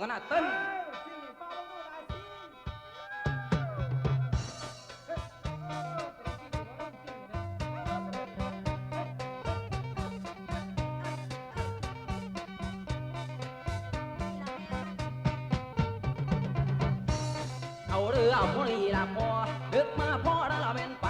ก็น่าเต้นเอาเรือเอาพลีละพอดึกมาพอแล้วละเป็น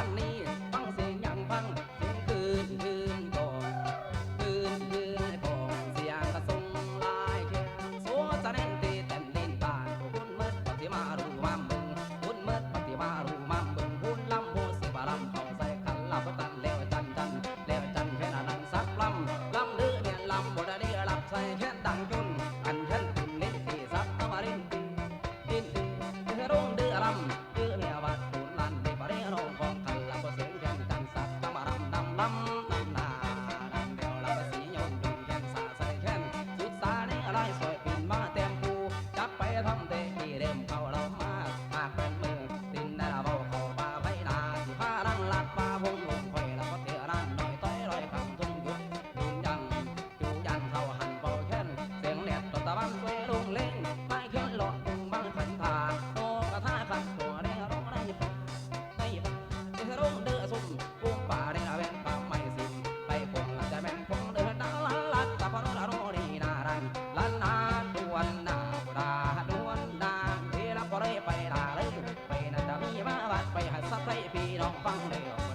ก็เลยไปดาเลยไปนั่นจะมีมาบัดไปหัดซับไปพี่น้องฟังเลย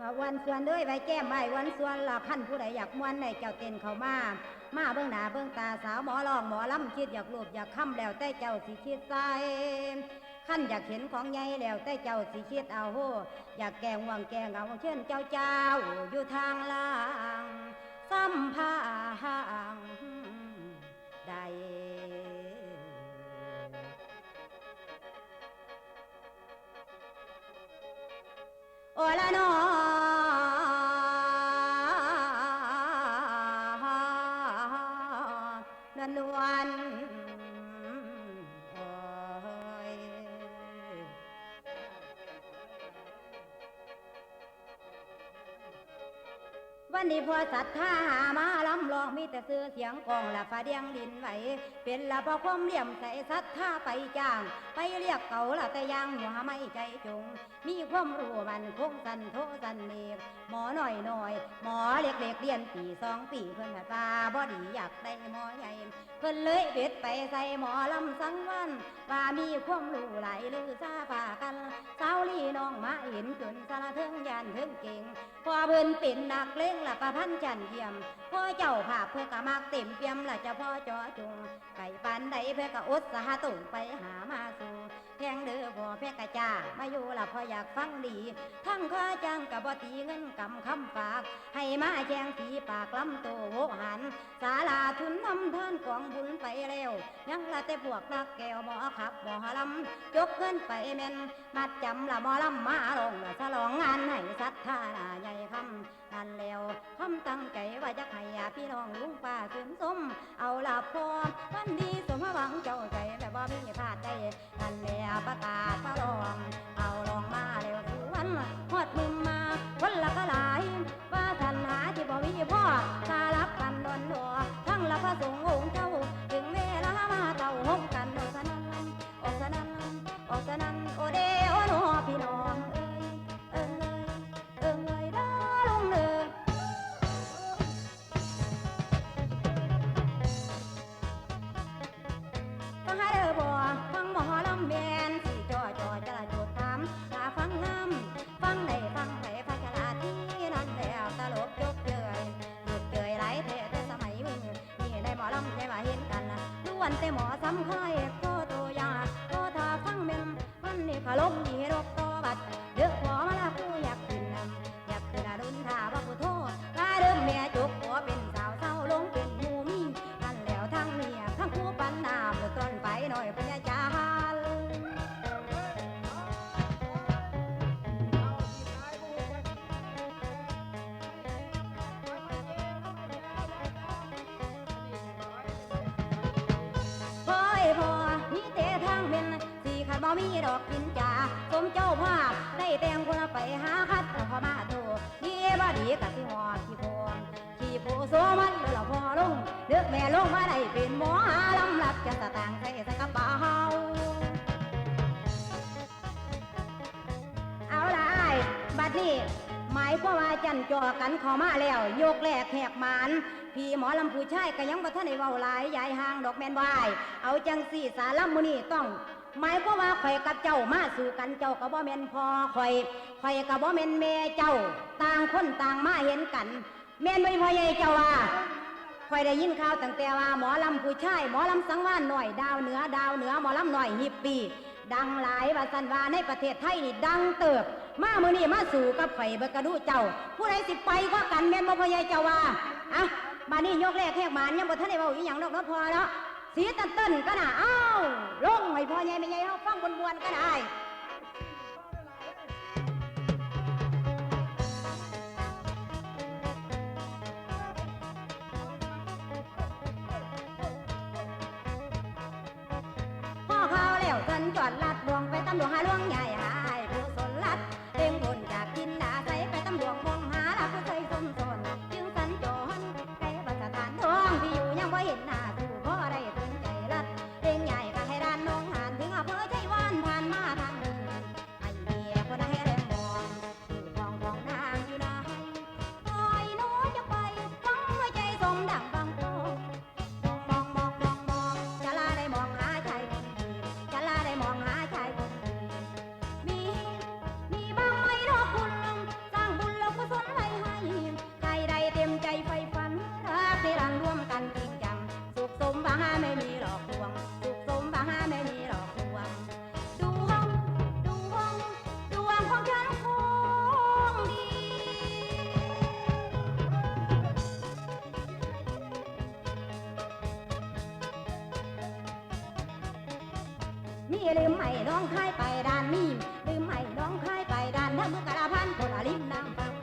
ว่าวันส่วนเด้ยไว้แก้มไว้วันส่วนละขั้นผู้ใดอยากมวนในเจ้าเต้นเขามา มาเบื้องหน้าเบื้องตาสาวหมอลองหมอลำคิดอยากรูปอยากค้ำแล้วแต่เจ้าสิคิดใส่ขั้นอยากเห็นของใหญ่แล้วแต่เจ้าสิคิดเอาโหอยากแกงวังแกงเอาเช่นเจ้าเจ้าอยู่ทางล่างซ้ำผ้าห่างใดโอละนอ วันนี้พอสัตว์ท่าหามาลำลองมีแต่เสื้อเสียงกองละฟ้าเดียงดินไหวเป็นละพอความเลี่ยมใส่สัตว์ท่าไปจ้าง ไปเรียกเก่าละแต่ยังหัวไม่ใจจง มีความรู้มันคงสันโทสันเนกหมอหน่อยหน่อยหมอเล็กเล็กเรียนปีสองปีเพิ่นผัดว่าบ่ดีอยากได้หมอใหญ่เพิ่นเลยเบ็ดไปใส่หมอลำสังวันว่ามีความรู้หลายลือซาฝ่ากันสาวลีน้องมาเห็นจนสารเทิงยานเทิงเก่งพอเพิ่นเป็นนักเลงละประพันธ์จันเยี่ยมพ่อเจ้าภาพเพื่อกะมากเต็มเปี่ยมละเจะพ่อจอจงไก่ปันใดเพื่อกะอุตสาหตุงไปหามาสู่ แทงเด้อพ่อเพื่กะจ้ามาอยู่ละพออยากฟังดีทั้งข้าจ้างกะบ่ตีเงินกำคำฝาก ให้มาแจงสีปากลำโตโวหันศาลาทุนนำท่านกองบุญไปแล้วยังละแต่พวกนักแก้วหมอขับหมอลำจกเงินไปแม่นมัดจำละหมอลำมาลงละฉลองงานให้ศรัทธาหนาใหญ่คำนั่นแล้วคำตั้งใจว่าจะให้พี่น้องลุงป้าเสริมสมเอาละพอวันดีสมหวังเจ้าใจแบบว่ามีพลาดได้นั่นแล้วประกาศมาลอง เอาลองมาเร็วส่วันหอดมึงมาคนละก็หลาย วนแต่หมอซ้ำค่ายโตโตยาก็ถ้าฟังเม่นมันนี่ขลม มีดอกกินจ่าสมเจ้าภาพได้แต่งคนไปหาคัดแล้พอมาดูนี่บ่ดีกับที่หัวที่พวงที่ผู้โซมันเดือพอลงเดือกแม่ลงมาได้เป็นหมอหาลำลับจะสตางใส่ใส่กระเป๋าเอาละไอ้บัดนี้หมายความว่าจันจ่อกันเข้ามาแล้วโยกแหลกแหกหมานพี่หมอลำผู้ชายก็ยังบ่ทันได้เว้าหลายยายหางดอกแมนวาย เอาจังสี่สารลำมุนีต้อง หมายก็ว่าข่อยกับเจ้ามาสู่กันเจ้ากับบ่แม่นพอข่อยข่อยกับบ่แม่นแม่เจ้า ต่างคนต่างมาเห็นกัน แม่นบ่พ่อใหญ่เจ้าว่าข่อยได้ยินข่าวตั้งแต่ว่าหมอลำผู้ชายหมอลำสังวานหน่อยดาวเหนือดาวเหนือหมอลำหน่อยฮิปปี้ดังหลายว่าสันว่าในประเทศไทยนี่ดังเติบ มาเมื่อนี้มาสู่กับไข่เบกระดูเจ้า ผู้ใดสิไปก็กันแม่นบ่พ่อใหญ่เจ้าว่าอะมานี้ยกแรกแหกหมานยังบ่ทันได้เว้าอีหยังดอกเนาะพอเนาะ สีตันเต้นก็น่ะเอ้าลงให้พ่อใหญ่แม่ใหญ่เฮาฟังบวนก็ได้พ่อเขาแล้วเนจอดลัดดวงไปตำรวงหาหลวงใหญ่ ให้น้องคายไปด้านมีมลืมให้น้องคายไปด้านน้ำมือกระพันคนอลิมนำฟัง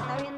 está bien.